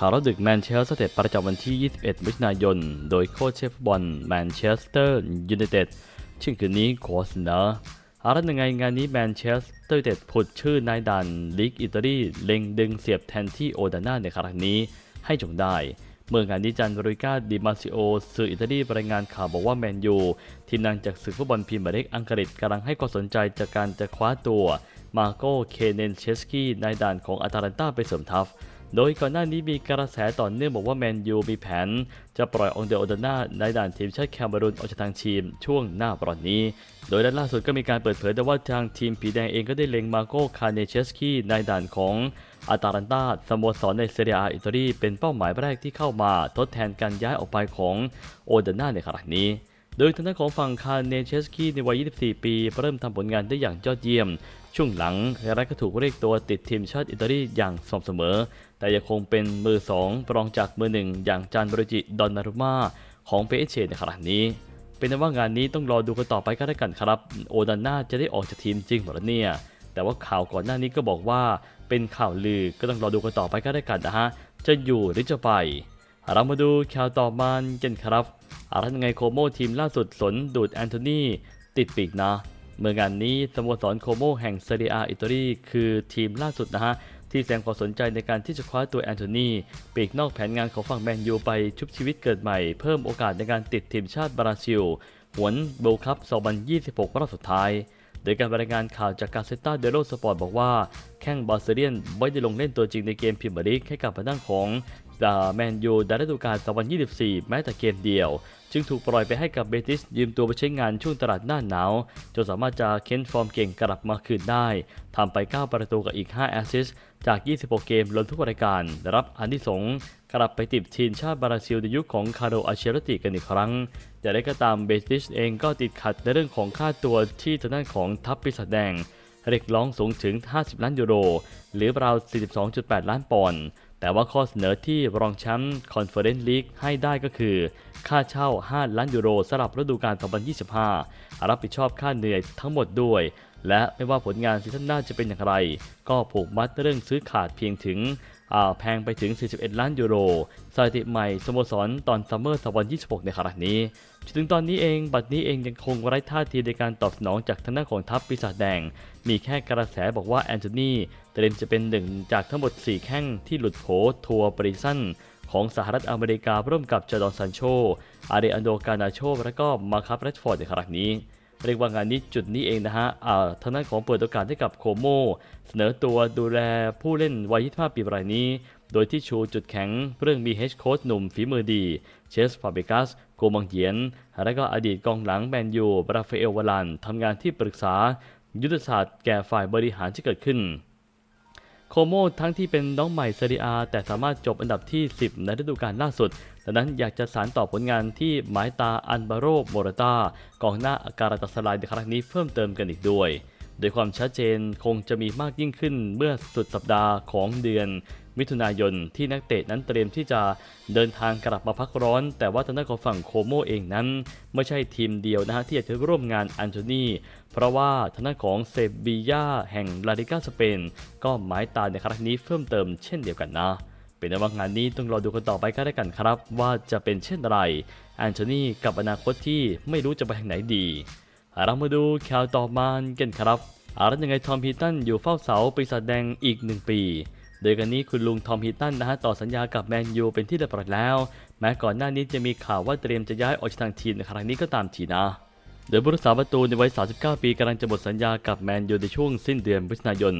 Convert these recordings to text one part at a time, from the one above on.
ข่าวรับดึกแมนเชสเตอร์ ประจำวันที่ 21 มิถุนายน โดยโค้ชเชฟบอลแมนเชสเตอร์ยูไนเต็ดชื่อคืนนี้ขอเนออารัยังไงงานนี้แมนเชสเตอร์ยูไนเต็ดผุดชื่อนายดันลีกอิตาลีเล็งดึงเสียบแทนที่โอดาน่าในครั้งนี้ให้จงได้ เมื่องานนี้จันบริกาดิมาซิโอสื่ออิตาลีรายงานข่าวบอกว่าแมนยูทีมนางจากศึกฟุตบอลพรีเมียร์ลีกอังกฤษกำลังให้ความสนใจจากการจะคว้าตัว มาโกเคเนนเชสกี้นายด่านของอาตาลันตาไปเสริมทัพ โดยก่อนหน้านี้มีกระแสต่อเนื่องบอกว่าแมนยูมีแผน จะปล่อยองเดโอดาน่าในด่านทีมชาติแคเมรูนออกจากทางทีมช่วงหน้าปรอนนี้ โดยด้านล่าสุดก็มีการเปิดเผยแต่ว่าทางทีมผีแดงเองก็ได้เล็งมาโกคาเนเชสกี้ในด่านของอาตาลันตาสโมสรในเซเรียอาอิตาลีเป็นเป้าหมายแรกที่เข้ามาทดแทนการย้ายออกไปของโอดน่าในครั้งนี้โดยทางด้านของฝั่งคาเนเชสกี้ในวัย 24 ปี เริ่มทำผลงานได้อย่างยอดเยี่ยม ช่วงหลังและก็ถูกเรียกตัวติดทีมชาติอิตาลีอย่างสม่ำเสมอ แต่ยังคงเป็นมือ 2 รองจากมือหนึ่งอย่างจานบริจิดอนนารุมาของเปเชในขณะนี้ เป็นว่างานนี้ต้องรอดูกันต่อไปก็แล้วกันครับ โอดาน่าจะได้ออกจากทีมจริงหรือเนี่ยแต่ว่าข่าวก่อนหน้านี้ก็บอกว่าเป็นข่าวลือก็ต้องรอดูกันต่อไปก็แล้วกันนะฮะ จะอยู่หรือจะไป เรามาดูข่าวต่อมากันครับอะไรยังไงโคโมทีมล่าสุดสนดูดแอนโทนีติดปีกนะ เมื่องานนี้สโมสรโคโมแห่งเซเรียอิตาลีคือทีมล่าสุดนะฮะที่แสดงความสนใจในการที่จะคว้าตัวแอนโทนีปีกนอกแผนงานของฝั่งแมนยูไปชุบชีวิตเกิดใหม่ เพิ่มโอกาสในการติดทีมชาติบราซิล หวนโบว์คัพ 2026 รอบสุดท้าย โดยการรายงานข่าวจากกาเซต้าเดโรสปอร์ตบอกว่า แข้งบาเซเลียนไม่ได้ลงเล่นตัวจริงในเกมพรีเมียร์ลีกให้กับทางของแมนยูในฤดูกาล2024 แม้แต่เกมเดียว จึงถูกปล่อยไปให้กับเบติสยืมตัวไปใช้งานช่วงตลาดหน้าหนาว จนสามารถจะเค้นฟอร์มเก่งกลับมาคืนได้ทำไป 9 ประตูกับอีก 5 แอสซิสจาก 26 เกมรวมทุกรายการได้รับอันที่สงส์กลับไปติดทีมชาติบราซิลในยุคของคาร์โดอาเชลติกันอีกครั้ง แต่ได้ก็ตามเบติสเองก็ติดขัดในเรื่องของค่าตัวที่ทางด้านของทัพปีศาจแดง เรียกร้องสูงถึง 50 ล้านยูโร หรือราว 42.8 ล้านปอนด์ แต่ว่าข้อเสนอที่รองแชมป์คอนเฟอเรนซ์ลีกให้ได้ก็คือ ค่าเช่า 5 ล้านยูโรสำหรับฤดูกาล 2025 รับผิดชอบค่าเหนื่อยทั้งหมดด้วย และไม่ว่าผลงานซีซั่นหน้าจะเป็นอย่างไร ก็ผูกมัดเรื่องซื้อขาดเพียงถึง แพงไปถึง 41 ล้านยูโรสถิติใหม่สโมสรตอนซัมเมอร์2026 ในขณะนี้จนถึงตอนนี้เองบัดนี้เองยังคงไร้ท่าทีในการตอบสนองจากทางด้านของทัพปีศาจแดง มีแค่กระแสบอกว่าแอนโทนีเตรียมจะเป็นหนึ่งจากทั้งหมด 4 แข้งที่หลุดโผทัวร์ปริซันของสหรัฐอเมริการ่วมกับจอร์ดอนซันโชอาเดอันโดกานาโชและก็มาคับแรชฟอร์ดในครั้งนี้ เรียกว่างานนี้จุดนี้เองนะฮะอ่าทางด้านของเปิดโอกาสให้กับโคโมเสนอตัวดูแลผู้เล่นวัย 25 ปีรายนี้ โดยที่ชูจุดแข็งเรื่องมีเฮดโค้ชหนุ่มฝีมือดี เชสฟาเบกัสโกมังเยียน และก็อดีตกองหลังแมนยูบราฟเอลวาลันทำงานที่ปรึกษา ยุทธศาสตร์แก่ฝ่ายบริหารที่เกิดขึ้น โคโมทั้งที่เป็นน้องใหม่เซรีอาแต่สามารถจบอันดับที่ 10 ในฤดูกาลล่าสุดดังนั้นอยากจะสารต่อผลงานที่หมายตาอันบาโรโมรตากองหน้าอาการาตัสลายในครั้งนี้เพิ่มเติมกันอีกด้วย โดยความชัดเจนคงจะมีมากยิ่งขึ้นเมื่อสุดสัปดาห์ของเดือน มิถุนายนที่นักเตะนั้นเตรียมที่จะเดินทางกลับมาพักร้อน แต่ว่าทางด้านของฝั่งโคโมเองนั้น ไม่ใช่ทีมเดียวนะฮะที่อยากจะร่วมงานอันโทนีเพราะว่าทางด้านของเซบียาแห่งลาลิกาสเปนก็หมายตาในครั้งนี้เพิ่มเติมเช่นเดียวกันนะเป็นว่างานนี้ต้องรอดูกันต่อไปก็ได้กันครับ ว่าจะเป็นเช่นไรแอนโทนีกับอนาคตที่ไม่รู้จะไปทางไหนดีเรามาดูข่าวต่อมากันครับอารัยังไงทอมพีตันอยู่เฝ้าเสาปีศาจแดงอีกหนึ่งปี โดยกันนี้คุณลุงทอมฮีตันนะฮะต่อสัญญากับแมนยูเป็นที่เรียบร้อยแล้ว แม้ก่อนหน้านี้จะมีข่าวว่าเตรียมจะย้ายออกจากทางทีมในครั้งนี้ก็ตามทีนะ โดยผู้รักษาประตูในวัย 39 ปีกำลังจะหมดสัญญากับแมนยูในช่วงสิ้นเดือนพฤศจิกายน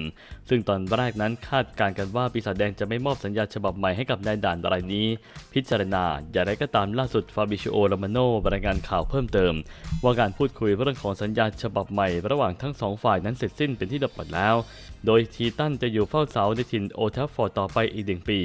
ซึ่งตอนแรกนั้นคาดการณ์กันว่าปีศาจแดงจะไม่มอบสัญญาฉบับใหม่ให้กับนายด่านรายนี้ พิจารณา อย่างไรก็ตามล่าสุดฟาบิชิโอลามาโนรายงานข่าวเพิ่มเติม ว่าการพูดคุยเรื่องของสัญญาฉบับใหม่ ระหว่างทั้งสองฝ่ายนั้นเสร็จสิ้นเป็นที่เรียบร้อยแล้ว โดยทีตันจะอยู่เฝ้าเสาในถิ่นโอทัฟฟอร์ดต่อไปอีกหนึ่งปี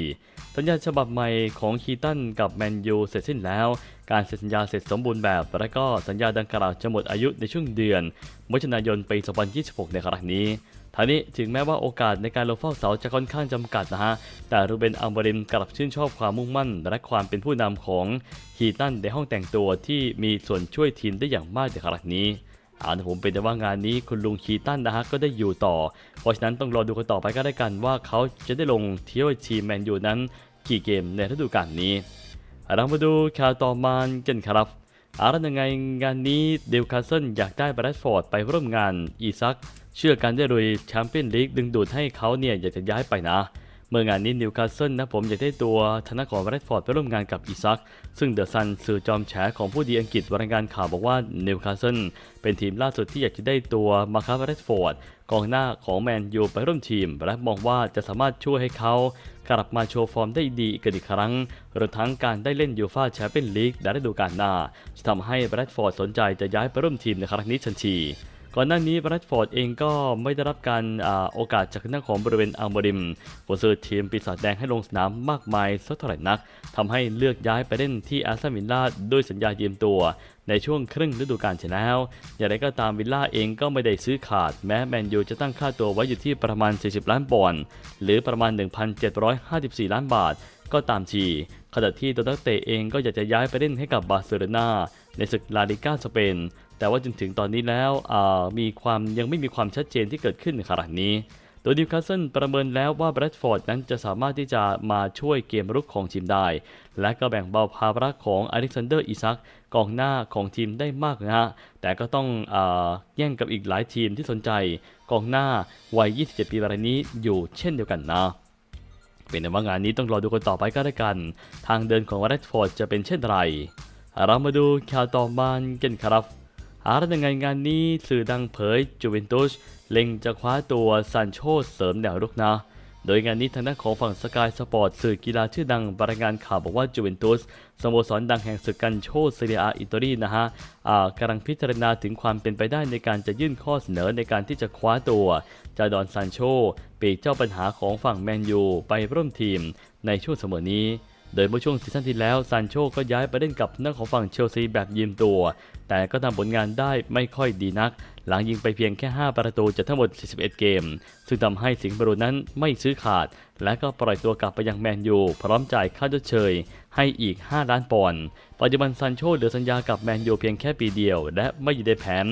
สัญญาฉบับใหม่ของคีตันกับแมนยูเสร็จสิ้นแล้ว การเซ็นสัญญาเสร็จสมบูรณ์แบบ และก็สัญญาดังกล่าวจะหมดอายุในช่วงเดือนมิถุนายนปี 2026 ในครั้งนี้ทานี้ถึงแม้ว่าโอกาสในการลงเฝ้าเสาจะค่อนข้างจำกัดนะฮะ แต่รูเบนอัมบริมกลับชื่นชอบความมุ่งมั่น และความเป็นผู้นำของฮีตันในห้องแต่งตัวที่มีส่วนช่วยทีมได้อย่างมากในครั้งนี้ เอาละผมเป็นแต่ว่างานนี้คุณลุงคีตันนะฮะก็ได้อยู่ต่อ เพราะฉะนั้นต้องรอดูกันต่อไปก็ได้กันว่าเขาจะได้ลงเที่ยวทีมแมนยูนั้นกี่เกมในฤดูกาลนี้เรามาดูข่าวต่อมากันครับอาร์ยังไงงานนี้เดลคาสเซิลอยากได้แบรดฟอร์ดไปร่วมงานอีซัก เชื่อกันได้เลยแชมเปี้ยนลีกดึงดูดให้เขาเนี่ยอยากจะย้ายไปนะ เมื่องานนี้นิวคาสเซิลนะผมอยากได้ตัวธนาของแบรดฟอร์ดไปร่วมงานกับอีซัก ซึ่งเดอะซันสื่อจอมแฉของผู้ดีอังกฤษรายงานข่าวบอกว่านิวคาสเซิลเป็นทีมล่าสุดที่อยากจะได้ตัวมาคาแบรดฟอร์ดกองหน้าของแมนยูไปร่วมทีม และมองว่าจะสามารถช่วยให้เขากลับมาโชว์ฟอร์มได้ดีอีกอีกครั้งรวมทั้งการได้เล่นยูฟาแชมเปี้ยนลีกในฤดูกาลหน้าจะทำให้แบรดฟอร์ดสนใจจะย้ายไปร่วมทีมในครั้งนี้ทันที ก่อนหน้านี้แบรดฟอร์ดเองก็ไม่ได้รับการอโอกาสจากหน้าของบริเวณอัลโมริมผู้ซื้อทีมปีศาจแดงให้ลงสนามมากมายสักเท่าไหร่นักทำให้เลือกย้ายไปเล่นที่แอสตันวิลล่าด้วยสัญญายืมตัว ในช่วงครึ่งฤดูกาลเช่นแล้ว อย่างไรก็ตามวิลล่าเองก็ไม่ได้ซื้อขาด แม้แมนยูจะตั้งค่าตัวไว้อยู่ที่ประมาณ 40 ล้านปอนด์หรือประมาณ 1,754 ล้านบาท ก็ตามทีขณะที่ตัวนักเตะเองก็อยากจะย้ายไปเล่นให้กับบาร์เซโลนาในศึกลาลิก้าสเปน แต่ว่าจนถึงตอนนี้แล้วมีความยังไม่มีความชัดเจนที่เกิดขึ้นในขณะนี้โดยนิวคาสเซิลประเมินแล้วว่าแบรดฟอร์ดนั้นจะสามารถที่จะมาช่วยเกมรุกของทีมได้ และก็แบ่งเบาภาระของอเล็กซานเดอร์อิซักกองหน้าของทีมได้มากนะฮะ แต่ก็ต้องอแย่งกับอีกหลายทีมที่สนใจ กองหน้าวัย 27 ปีรายนี้อยู่เช่นเดียวกันนะ เป็นแต่ว่างานนี้ต้องรอดูกันต่อไปก็แล้วกัน ทางเดินของแรดฟอร์ดจะเป็นเช่นไร เรามาดูข่าวต่อมากันครับอาร์ยังไงงานนี้สื่อดังเผยจูเวนตุสเล็งจะคว้าตัวซานโชเสริมแนวรุกนะ โดยงานนี้ทางด้านของฝั่งสกายสปอร์ตสื่อกีฬาชื่อดังรายงานข่าวบอกว่าจูเวนตุสสโมสรดังแห่งศึกกันโชเซเรียอาอิตาลีนะฮะกำลังพิจารณาถึงความเป็นไปได้ในการจะยื่นข้อเสนอในการที่จะคว้าตัวจาดอนซานโชปีกเจ้าปัญหาของฝั่งแมนยูไปร่วมทีมในช่วงเสมอนี้ โดยเมื่อช่วงซีซั่นที่แล้วซานโชก็ย้ายไปเล่นกับนักของฝั่งเชลซีแบบยืมตัว แต่ก็ทำผลงานได้ไม่ค่อยดีนัก หลังยิงไปเพียงแค่ 5 ประตูจากทั้งหมด 41 เกม ซึ่งทำให้สิงห์บรูนั้นไม่ซื้อขาด และก็ปล่อยตัวกลับไปยังแมนยูพร้อมจ่ายค่าชดเชย ให้อีก 5 ล้านปอนด์ ปัจจุบันซานโชเหลือสัญญากับแมนยูเพียงแค่ปีเดียว และไม่อยู่ในแผน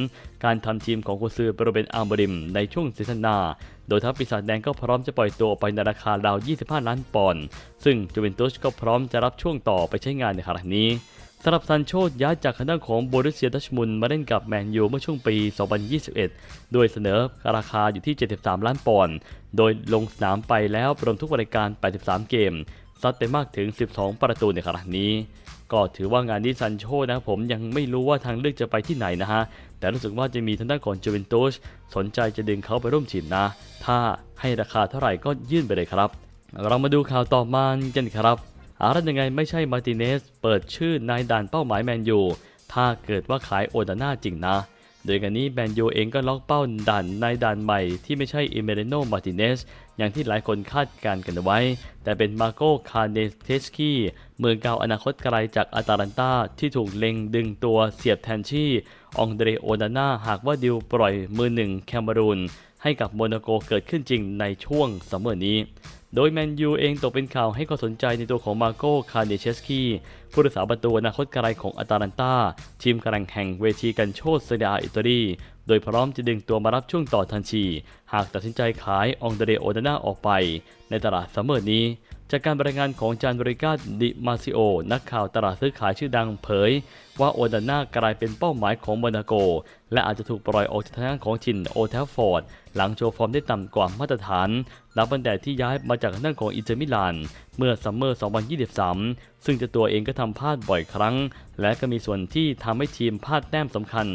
การทำทีมของกุซือโปรเบนอาร์บริม ในช่วงซีซั่นหน้า โดยทัพปีศาจแดงก็พร้อมจะปล่อยตัวไปในราคาราว 25 ล้านปอนด์ ซึ่งจูเวนตุสก็พร้อมจะรับช่วงต่อไปใช้งานในครั้งนี้สำหรับซันโชย้ายจากคณะของโบรุสเซียดัชมุนมาเล่นกับแมนยูเมื่อช่วงปี 2021 โดยเสนอราคาอยู่ที่ 73 ล้านปอนด์ โดยลงสนามไปแล้วรวมทุกรายการ 83 เกม ซัดไปมากถึง 12 ประตูในครั้งนี้ ก็ถือว่างานนี้ซันโชนะผมยังไม่รู้ว่าทางเลือกจะไปที่ไหนนะฮะ แต่รู้สึกว่าจะมีทางด้านของจูเวนตุสสนใจจะดึงเขาไปร่วมทีมนะ ถ้าให้ราคาเท่าไหร่ก็ยื่นไปเลยครับ เรามาดูข่าวต่อมากันครับอาร์ตยังไงไม่ใช่มาร์ติเนส เปิดชื่อนายด่านเป้าหมายแมนยูถ้าเกิดว่าขายโอดาน่าจริงนะ โดยงานนี้แมนยูเองก็ล็อกเป้าด่านนด่านใหม่ที่ไม่ใช่เอเมเรโนมาติเนสอย่างที่หลายคนคาดการณ์กันไว้ แต่เป็นมาโกคาเนเทสกี้เมืองเก่าอนาคตไกลจากอาตาลันตาที่ถูกเล็งดึงตัวเสียบแทนชี่องเดรโอดาน่าหากว่าดิวปล่อยมือหนึ่งแคมารูน ให้กับโมนาโกเกิดขึ้นจริงในช่วงซัมเมอร์นี้ โดยแมนยูเองตกเป็นข่าวให้ความสนใจในตัวของมาโกคาเนเชสกี้ผู้รักษาประตูอนาคตไกลของอาตาลันตาทีมกำลังแห่งเวทีกันโชดเซเดียอิตาลีโดยพร้อมจะดึงตัวมารับช่วงต่อทันทีหากตัดสินใจขายองเดเรโอดาน่าออกไปในตลาดซัมเมอร์นี้ จากการบรายงานของจานบริกาดิมาซิโอ นักข่าวตลาดซื้อขายชื่อดังเผย ว่าโอดาน่ากลายเป็นเป้าหมายของโมนาโก และอาจจะถูกปล่อยออกจากทางด้านของชินโอเทลฟอร์ด หลังโชว์ฟอร์มได้ต่ำกว่ามาตรฐาน นับตั้งแต่ที่ย้ายมาจากทางด้านของอินเตอร์มิลาน เมื่อซัมเมอร์ 2023 ซึ่งจ้าตัวเองก็ทำพลาดบ่อยครั้ง และก็มีส่วนที่ทำให้ทีมพลาดแต้มสำคัญ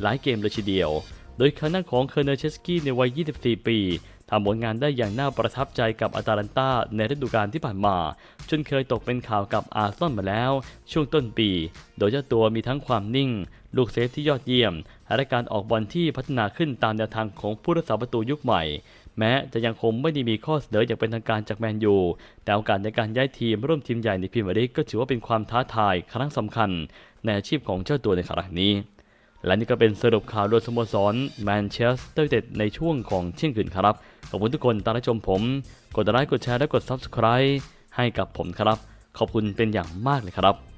หลายเกมเลยทีเดียว โดยคณะของเคอร์เนเชสกี้ในวัย 24 ปี ทำผลงานได้อย่างน่าประทับใจกับอาตาลันตาในฤดูกาลที่ผ่านมา จนเคยตกเป็นข่าวกับอาร์ซอลมาแล้ว ช่วงต้นปี โดยเจ้าตัวมีทั้งความนิ่ง ลูกเซฟที่ยอดเยี่ยม และการออกบอลที่พัฒนาขึ้นตามแนวทางของผู้รักษาประตูยุคใหม่ แม้จะยังคงไม่ได้มีข้อเสนออย่างเป็นทางการจากแมนยู แต่โอกาสในการย้ายทีมร่วมทีมใหญ่ในพรีเมียร์ลีกก็ถือว่าเป็นความท้าทายครั้งสำคัญ ในอาชีพของเจ้าตัวในครั้งนี้ และนี่ก็เป็นสรุปข่าวโดยสโมสรแมนเชสเตอร์ยูไนเต็ดในช่วงของเที่ยงคืนครับ ขอบคุณทุกคนตามรับชมผม กดไลค์กดแชร์และกด Subscribe ให้กับผมครับ ขอบคุณเป็นอย่างมากเลยครับ